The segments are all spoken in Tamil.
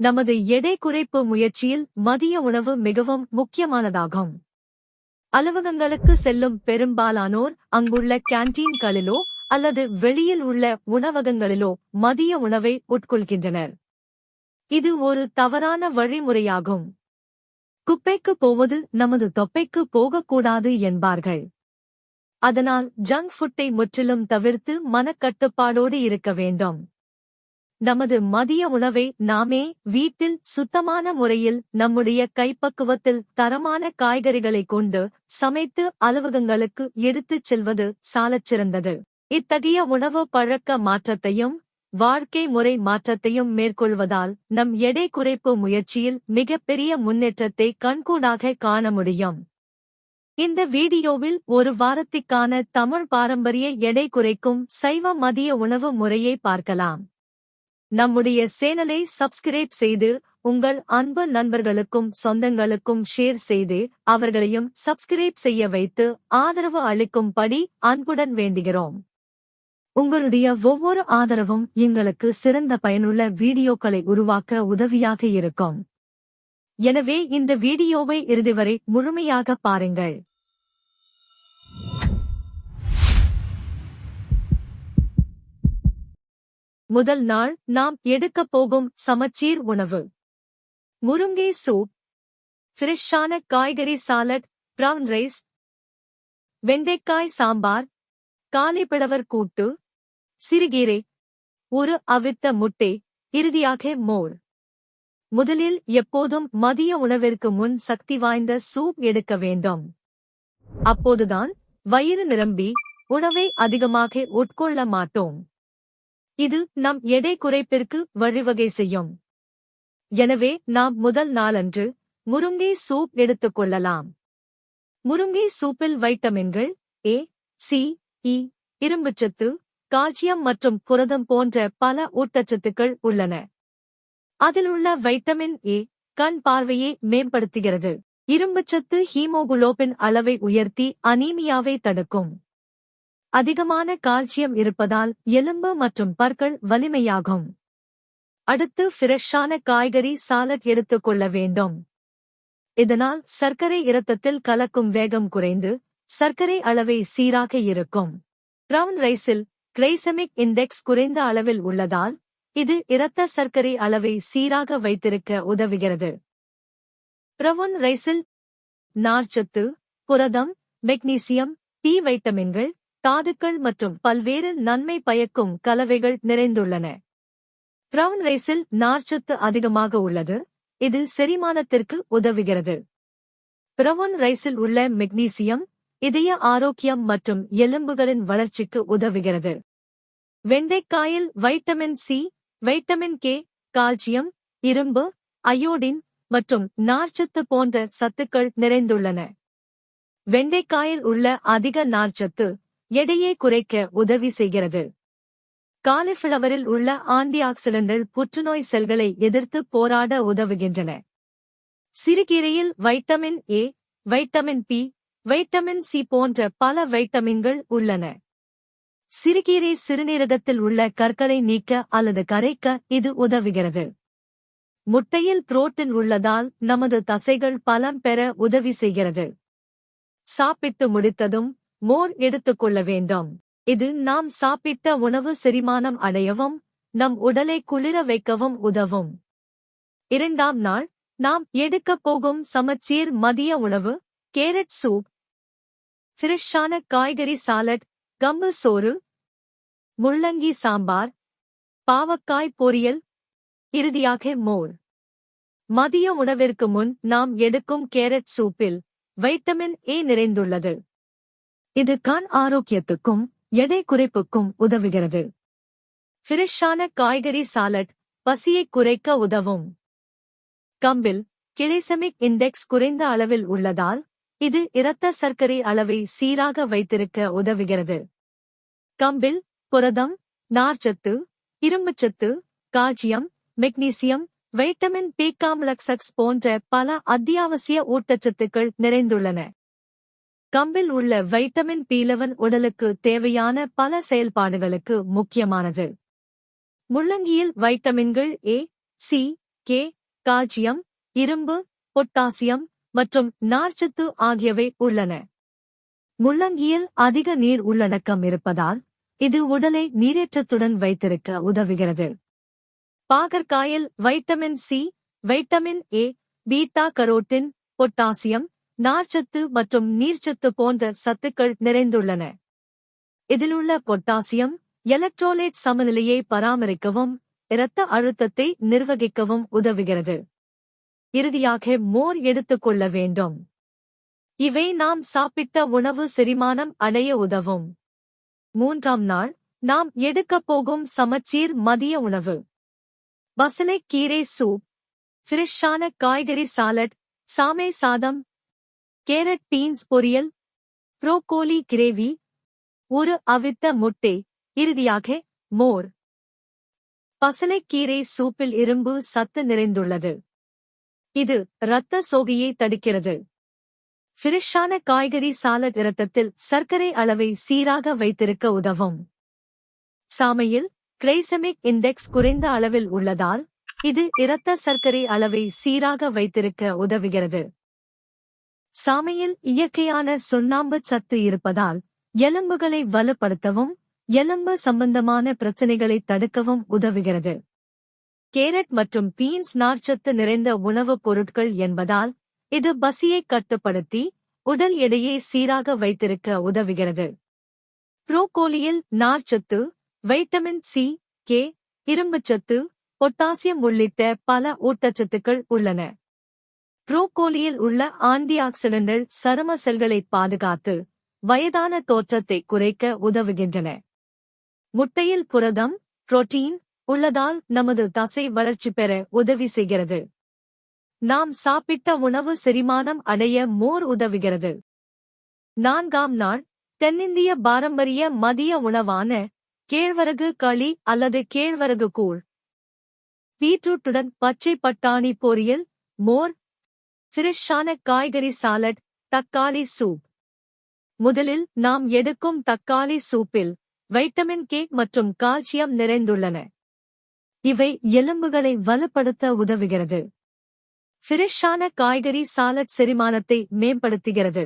நமது எடை குறைப்பு முயற்சியில் மதிய உணவு மிகவும் முக்கியமானதாகும். அலுவலகங்களுக்கு செல்லும் பெரும்பாலானோர் அங்குள்ள கேண்டீன்களிலோ அல்லது வெளியில் உள்ள உணவகங்களிலோ மதிய உணவை உட்கொள்கின்றனர். இது ஒரு தவறான வழிமுறையாகும். குப்பைக்கு போவது நமது தொப்பைக்கு போகக்கூடாது என்பார்கள். அதனால் ஜங்க் ஃபுட்டை முற்றிலும் தவிர்த்து மனக்கட்டுப்பாடோடு இருக்க வேண்டும். நமது மதிய உணவை நாமே வீட்டில் சுத்தமான முறையில் நம்முடைய கைப்பக்குவத்தில் தரமான காய்கறிகளை கொண்டு சமைத்து அலுவலகங்களுக்கு எடுத்துச் செல்வது சாலச்சிறந்தது இத்தகைய உணவு பழக்க மாற்றத்தையும் வாழ்க்கை முறை மாற்றத்தையும் மேற்கொள்வதால் நம் எடை குறைப்பு முயற்சியில் மிகப்பெரிய முன்னேற்றத்தை கண்கூடாக காண முடியும். இந்த வீடியோவில் ஒரு வாரத்திற்கான தமிழ் பாரம்பரிய எடை குறைக்கும் சைவ மதிய உணவு முறையை பார்க்கலாம். நம்முடைய சேனலை சப்ஸ்கிரைப் செய்து உங்கள் அன்பு நண்பர்களுக்கும் சொந்தங்களுக்கும் ஷேர் செய்து அவர்களையும் சப்ஸ்கிரைப் செய்ய வைத்து ஆதரவு அளிக்கும்படி அன்புடன் வேண்டுகிறோம். உங்களுடைய ஒவ்வொரு ஆதரவும் எங்களுக்கு சிறந்த பயனுள்ள வீடியோக்களை உருவாக்க உதவியாக இருக்கும். எனவே இந்த வீடியோவை இறுதி வரை முழுமையாக பாருங்கள். முதல் நாள் நாம் எடுக்கப் போகும் சமச்சீர் உணவு. முருங்கை சூப். ஃப்ரெஷ்ஷான காய்கறி சாலட் பிரவுன் ரைஸ். வெண்டைக்காய் சாம்பார். காலிப்பிளவர் கூட்டு. சிறுகீரை. ஒரு அவித்த முட்டை. இறுதியாக மோர். முதலில் எப்போதும் மதிய உணவிற்கு முன் சக்தி வாய்ந்த சூப் எடுக்க வேண்டும். அப்போதுதான் வயிறு நிரம்பி உணவை அதிகமாக உட்கொள்ள மாட்டோம். இது நம் எடை குறைப்பிற்கு வழிவகை செய்யும். எனவே நாம் முதல் நாளன்று முருங்கை சூப் எடுத்துக் கொள்ளலாம். முருங்கை சூப்பில் வைட்டமின்கள் ஏ சி இ இரும்புச்சத்து கால்சியம் மற்றும் புரதம் போன்ற பல ஊட்டச்சத்துக்கள் உள்ளன. அதில் உள்ள வைட்டமின் ஏ கண் பார்வையை மேம்படுத்துகிறது. இரும்புச்சத்து ஹீமோகுளோபின் அளவை உயர்த்தி அனீமியாவை தடுக்கும். அதிகமான கால்சியம் இருப்பதால் எலும்பு மற்றும் பற்கள் வலிமையாகும். அடுத்து ஃப்ரெஷ்ஷான காய்கறி சாலட் எடுத்துக் கொள்ள வேண்டும். இதனால் சர்க்கரை இரத்தத்தில் கலக்கும் வேகம் குறைந்து சர்க்கரை அளவை சீராக இருக்கும். பிரவுன் ரைஸில் கிளைசமிக் இண்டெக்ஸ் குறைந்த அளவில் உள்ளதால் இது இரத்த சர்க்கரை அளவை சீராக வைத்திருக்க உதவுகிறது. பிரவுன் ரைஸில் நார்ச்சத்து புரதம் மெக்னீசியம் பி வைட்டமின்கள் தாதுக்கள் மற்றும் பல்வேறு நன்மை பயக்கும் கலவைகள் நிறைந்துள்ளன. பிரவுன் ரைஸில் நார்ச்சத்து அதிகமாக உள்ளது. இது செரிமானத்திற்கு உதவுகிறது. பிரவுன் ரைஸில் உள்ள மெக்னீசியம் இதய ஆரோக்கியம் மற்றும் எலும்புகளின் வளர்ச்சிக்கு உதவுகிறது. வெண்டைக்காயில் vitamin C vitamin K calcium இரும்பு அயோடின் மற்றும் நார்ச்சத்து போன்ற சத்துக்கள் நிறைந்துள்ளன. வெண்டைக்காயில் உள்ள அதிக நார்ச்சத்து எடையை குறைக்க உதவி செய்கிறது. காலிஃபிளவரில் உள்ள ஆன்டி ஆக்சிடென்ட்கள் புற்றுநோய் செல்களை எதிர்த்து போராட உதவுகின்றன. சிறுகீரையில் vitamin A vitamin B vitamin C போன்ற பல வைட்டமின்கள் உள்ளன. சிறுகீரை சிறுநீரகத்தில் உள்ள கற்களை நீக்க அல்லது கரைக்க இது உதவுகிறது. முட்டையில் புரோட்டின் உள்ளதால் நமது தசைகள் பலம் பெற உதவி செய்கிறது. சாப்பிட்டு முடித்ததும் மோர் எடுத்துக்கொள்ள வேண்டும். இது நாம் சாப்பிட்ட உணவு செரிமானம் அடையவும் நம் உடலை குளிர வைக்கவும் உதவும். இரண்டாம் நாள் நாம் எடுக்கப் போகும் சமச்சீர் மதிய உணவு கேரட் சூப். ஃப்ரெஷ்ஷான காய்கறி சாலட் கம்பு சோறு. முள்ளங்கி சாம்பார். பாவக்காய் பொரியல். இறுதியாக மோர். மதிய உணவிற்கு முன் நாம் எடுக்கும் கேரட் சூப்பில் வைட்டமின் ஏ நிறைந்துள்ளது. இது கண் ஆரோக்கியத்துக்கும் எடை குறைப்புக்கும் உதவுகிறது. ஃபிரிஷான காய்கறி சாலட் பசியை குறைக்க உதவும். கம்பில் கிளைசமிக் இண்டெக்ஸ் குறைந்த அளவில் உள்ளதால் இது இரத்த சர்க்கரை அளவை சீராக வைத்திருக்க உதவுகிறது. கம்பில் புரதம் நார்ச்சத்து இரும்புச்சத்து calcium magnesium vitamin B complexes போன்ற பல அத்தியாவசிய ஊட்டச்சத்துக்கள் நிறைந்துள்ளன. கம்பில் உள்ள வைட்டமின் பீலவன் உடலுக்கு தேவையான பல செயல்பாடுகளுக்கு முக்கியமானது. முள்ளங்கியில் வைட்டமின்கள் ஏ சி கே கால்சியம் இரும்பு பொட்டாசியம் மற்றும் நார்ச்சத்து ஆகியவை உள்ளன. முள்ளங்கியில் அதிக நீர் உள்ளடக்கம் இருப்பதால் இது உடலை நீரேற்றத்துடன் வைத்திருக்க உதவுகிறது. பாகற்காயில் vitamin C vitamin A beta carotene potassium நார்ச்சத்து மற்றும் நீர்ச்சத்து போன்ற சத்துக்கள் நிறைந்துள்ளன. இதிலுள்ள பொட்டாசியம் எலக்ட்ரோலைட் சமநிலையை பராமரிக்கவும் இரத்த அழுத்தத்தை நிர்வகிக்கவும் உதவுகிறது. இறுதியாக மோர் எடுத்துக்கொள்ள வேண்டும். இவை நாம் சாப்பிட்ட உணவு செரிமானம் அடைய உதவும். மூன்றாம் நாள் நாம் எடுக்கப் போகும் சமச்சீர் மதிய உணவு. பசலை கீரை சூப். ஃப்ரெஷ்ஷான காய்கறி சாலட் சாமை சாதம் கேரட் பீன்ஸ் பொரியல் புரோக்கோலி கிரேவி ஒரு அவித்த முட்டை இறுதியாக மோர். பசலைக்கீரை சூப்பில் இரும்பு சத்து நிறைந்துள்ளது. இது இரத்த சோகையை தடுக்கிறது. ஃபிரிஷான காய்கறி சாலட் இரத்தத்தில் சர்க்கரை அளவை சீராக வைத்திருக்க உதவும். சாமையில் கிளைசமிக் இண்டெக்ஸ் குறைந்த அளவில் உள்ளதால் இது இரத்த சர்க்கரை அளவை சீராக வைத்திருக்க உதவுகிறது. சாமையில் இயற்கையான சுண்ணாம்பு சத்து இருப்பதால் எலும்புகளை வலுப்படுத்தவும் எலும்பு சம்பந்தமான பிரச்சனைகளை தடுக்கவும் உதவுகிறது. கேரட் மற்றும் பீன்ஸ் நார்ச்சத்து நிறைந்த உணவுப் பொருட்கள் என்பதால் இது பசியை கட்டுப்படுத்தி உடல் எடையை சீராக வைத்திருக்க உதவுகிறது. புரோக்கோலியில் நார்ச்சத்து வைட்டமின் சி கே இரும்புச்சத்து பொட்டாசியம் உள்ளிட்ட பல ஊட்டச்சத்துக்கள் உள்ளன. புரோக்கோலியில் உள்ள ஆன்டி சரும செல்களை பாதுகாத்து வயதான தோற்றத்தை குறைக்க உதவுகின்றன. முட்டையில் புரதம் புரோட்டீன் உள்ளதால் நமது தசை வளர்ச்சி பெற உதவி செய்கிறது. நாம் சாப்பிட்ட உணவு செரிமானம் அடைய மோர் உதவுகிறது. நான்காம் நாள் தென்னிந்திய பாரம்பரிய மதிய உணவான கேழ்வரகு களி அல்லது கேழ்வரகு கூழ். பீட்ரூட்டுடன் பச்சை பட்டாணி பொரியல் மோர் ஃபிரெஷ்ஷான காய்கறி சாலட் தக்காளி சூப். முதலில் நாம் எடுக்கும் தக்காளி சூப்பில் வைட்டமின் கே மற்றும் கால்சியம் நிறைந்துள்ளன. இவை எலும்புகளை வலுப்படுத்த உதவுகிறது. ஃபிரெஷ்ஷான காய்கறி சாலட் செரிமானத்தை மேம்படுத்துகிறது.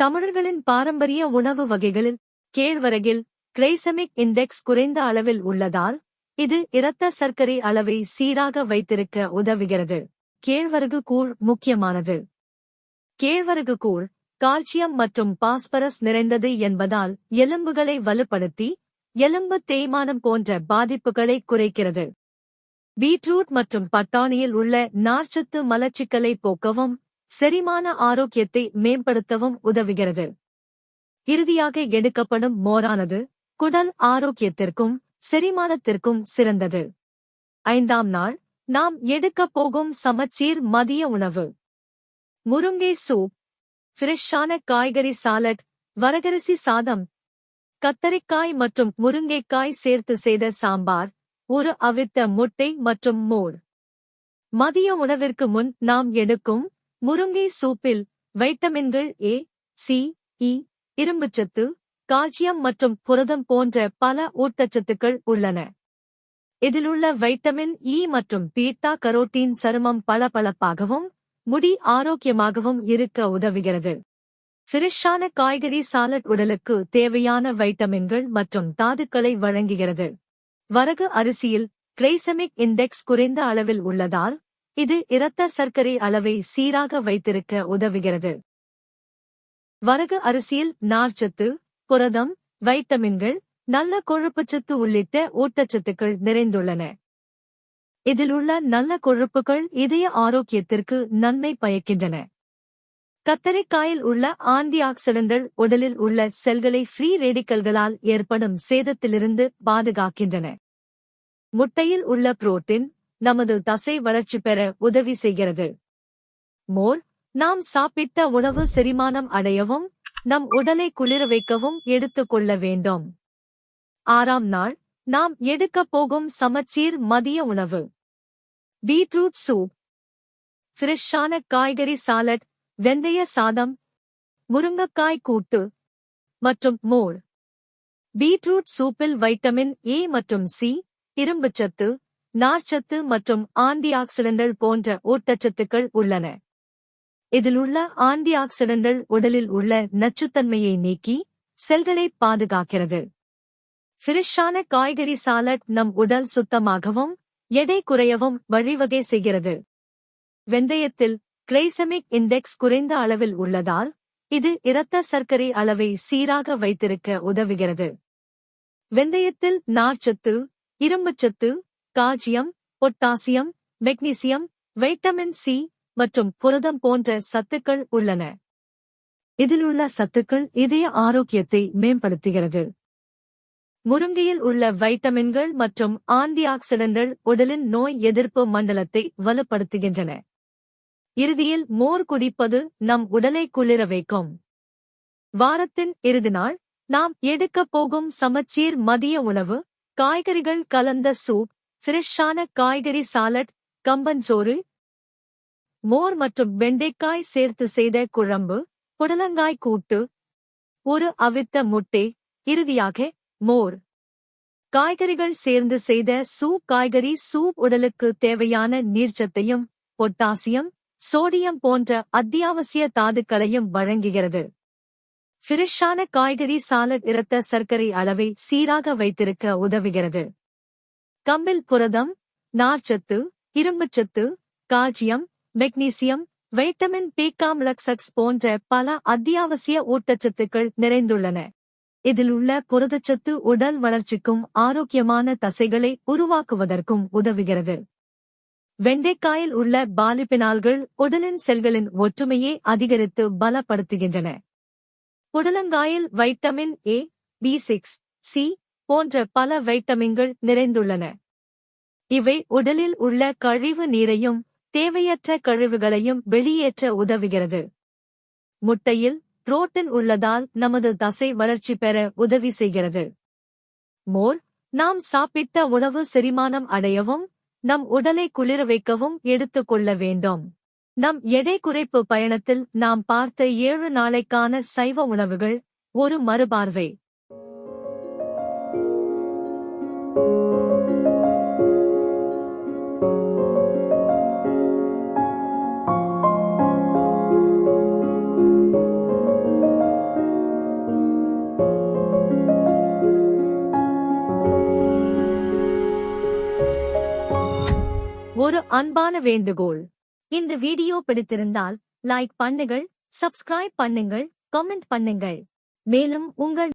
தமிழர்களின் பாரம்பரிய உணவு வகைகளில் கேழ்வரகில் கிளைசமிக் இண்டெக்ஸ் குறைந்த அளவில் உள்ளதால் இது இரத்த சர்க்கரை அளவை சீராக வைத்திருக்க உதவுகிறது. கேழ்வரகு கூழ் முக்கியமானது. கேழ்வரகு கூழ் கால்சியம் மற்றும் பாஸ்பரஸ் நிறைந்தது என்பதால் எலும்புகளை வலுப்படுத்தி எலும்பு தேய்மானம் போன்ற பாதிப்புகளை குறைக்கிறது. பீட்ரூட் மற்றும் பட்டாணியில் உள்ள நார்ச்சத்து மலச்சிக்கலை போக்கவும் செரிமான ஆரோக்கியத்தை மேம்படுத்தவும் உதவுகிறது. இறுதியாக எடுக்கப்படும் மோரானது குடல் ஆரோக்கியத்திற்கும் செரிமானத்திற்கும் சிறந்தது. ஐந்தாம் நாள் நாம் எடுக்கப் போகும் சமச்சீர் மதிய உணவு. முருங்கை சூப். ஃப்ரெஷ்ஷான காய்கறி சாலட் வரகரிசி சாதம். கத்தரிக்காய் மற்றும் முருங்கைக்காய் சேர்த்து செய்த சாம்பார் ஒரு அவித்த முட்டை மற்றும் மோர். மதிய உணவிற்கு முன் நாம் எடுக்கும் முருங்கை சூப்பில் வைட்டமின்கள் ஏ சி இ இரும்புச்சத்து கால்சியம் மற்றும் புரதம் போன்ற பல ஊட்டச்சத்துக்கள் உள்ளன. இதிலுள்ள வைட்டமின் இ மற்றும் பீட்டா கரோட்டீன் சருமம் பளபளப்பாகவும் முடி ஆரோக்கியமாகவும் இருக்க உதவுகிறது. ஃபிரிஷான காய்கறி சாலட் உடலுக்கு தேவையான வைட்டமின்கள் மற்றும் தாதுக்களை வழங்குகிறது. வரகு அரிசியில் கிளைசமிக் இண்டெக்ஸ் குறைந்த அளவில் உள்ளதால் இது இரத்த சர்க்கரை அளவை சீராக வைத்திருக்க உதவுகிறது. வரகு அரிசியில் நார்ச்சத்து புரதம் வைட்டமின்கள் நல்ல கொழுப்புச்சத்து உள்ளிட்ட ஊட்டச்சத்துக்கள் நிறைந்துள்ளன. இதில் உள்ள நல்ல கொழுப்புகள் இதய ஆரோக்கியத்திற்கு நன்மை பயக்கின்றன. கத்தரிக்காயில் உள்ள ஆன்டி ஆக்சிடென்ட்கள் உடலில் உள்ள செல்களை ஃப்ரீ ரேடிக்கல்களால் ஏற்படும் சேதத்திலிருந்து பாதுகாக்கின்றன. முட்டையில் உள்ள புரோட்டீன் நமது தசை வளர்ச்சி பெற உதவி செய்கிறது. மோர் நாம் சாப்பிட்ட உணவு செரிமானம் அடையவும் நம் உடலை குளிர வைக்கவும் எடுத்துக்கொள்ள வேண்டும். ஆறாம் நாள் நாம் எடுக்கப் போகும் சமச்சீர் மதிய உணவு. Beetroot soup. ஃப்ரெஷ்ஷான காய்கறி சாலட் வெந்தய சாதம் முருங்கக்காய் கூட்டு மற்றும் மோர். பீட்ரூட் சூப்பில் வைட்டமின் ஏ மற்றும் சி இரும்புச்சத்து நார்ச்சத்து மற்றும் ஆன்டிஆக்சிடென்ட்கள் போன்ற ஊட்டச்சத்துக்கள் உள்ளன. இதிலுள்ள ஆன்டிஆக்சிடென்ட்கள் உடலில் உள்ள நச்சுத்தன்மையை நீக்கி செல்களை பாதுகாக்கிறது. ஃபிரிஷான காய்கறி சாலட் நம் உடல் சுத்தமாகவும் எடை குறையவும் வழிவகை செய்கிறது. வெந்தயத்தில் கிளைசமிக் இண்டெக்ஸ் குறைந்த அளவில் உள்ளதால் இது இரத்த சர்க்கரை அளவை சீராக வைத்திருக்க உதவுகிறது. வெந்தயத்தில் நார்ச்சத்து இரும்புச்சத்து calcium potassium magnesium vitamin C மற்றும் புரதம் போன்ற சத்துக்கள் உள்ளன. இதிலுள்ள சத்துக்கள் இதய ஆரோக்கியத்தை மேம்படுத்துகிறது. முருங்கையில் உள்ள வைட்டமின்கள் மற்றும் ஆன்டிஆக்சிடென்ட்கள் உடலின் நோய் எதிர்ப்பு மண்டலத்தை வலுப்படுத்துகின்றன. இறுதியில் மோர் குடிப்பது நம் உடலை குளிர வைக்கும். வாரத்தின் இறுதி நாள் நாம் எடுக்கப் போகும் சமச்சீர் மதிய உணவு காய்கறிகள் கலந்த சூப் ஃப்ரெஷ்ஷான காய்கறி சாலட் கம்பஞ்சோறு மோர் மற்றும் வெண்டைக்காய் சேர்த்து செய்த குழம்பு புடலங்காய் கூட்டு ஒரு அவித்த முட்டை இறுதியாக மோர். காய்கறிகள் சேர்ந்து செய்த சூப் காய்கறி சூப் உடலுக்கு தேவையான நீர்ச்சத்தையும் பொட்டாசியம் சோடியம் போன்ற அத்தியாவசிய தாதுக்களையும் வழங்குகிறது. ஃபிரிஷான காய்கறி சாலட் இரத்த சர்க்கரை அளவை சீராக வைத்திருக்க உதவுகிறது. கம்பில் புரதம் நார்ச்சத்து இரும்புச்சத்து calcium magnesium vitamin B complexes போன்ற பல அத்தியாவசிய ஊட்டச்சத்துக்கள் நிறைந்துள்ளன. இதில் உள்ள புரதச்சத்து உடல் வளர்ச்சிக்கும் ஆரோக்கியமான தசைகளை உருவாக்குவதற்கும் உதவுகிறது. வெண்டைக்காயில் உள்ள பாலிபினால்கள் உடலின் செல்களின் ஒற்றுமையை அதிகரித்து பலப்படுத்துகின்றன. புடலங்காயில் vitamin A B six C போன்ற பல வைட்டமின்கள் நிறைந்துள்ளன. இவை உடலில் உள்ள கழிவு நீரையும் தேவையற்ற கழிவுகளையும் வெளியேற்ற உதவுகிறது. முட்டையில் புரோட்டின் உள்ளதால் நமது தசை வளர்ச்சி பெற உதவி செய்கிறது. மோர் நாம் சாப்பிட்ட உணவு செரிமானம் அடையவும் நம் உடலை குளிர வைக்கவும் எடுத்துக்கொள்ள வேண்டும். நம் எடை குறைப்பு பயணத்தில் நாம் பார்த்த ஏழு நாளைக்கான சைவ உணவுகள் ஒரு மறுபார்வை. அன்பான வேண்டுகோள். இந்த வீடியோ பிடித்திருந்தால் லைக் பண்ணுங்கள் சப்ஸ்கிரைப் பண்ணுங்கள் கமெண்ட் பண்ணுங்கள். மேலும் உங்கள்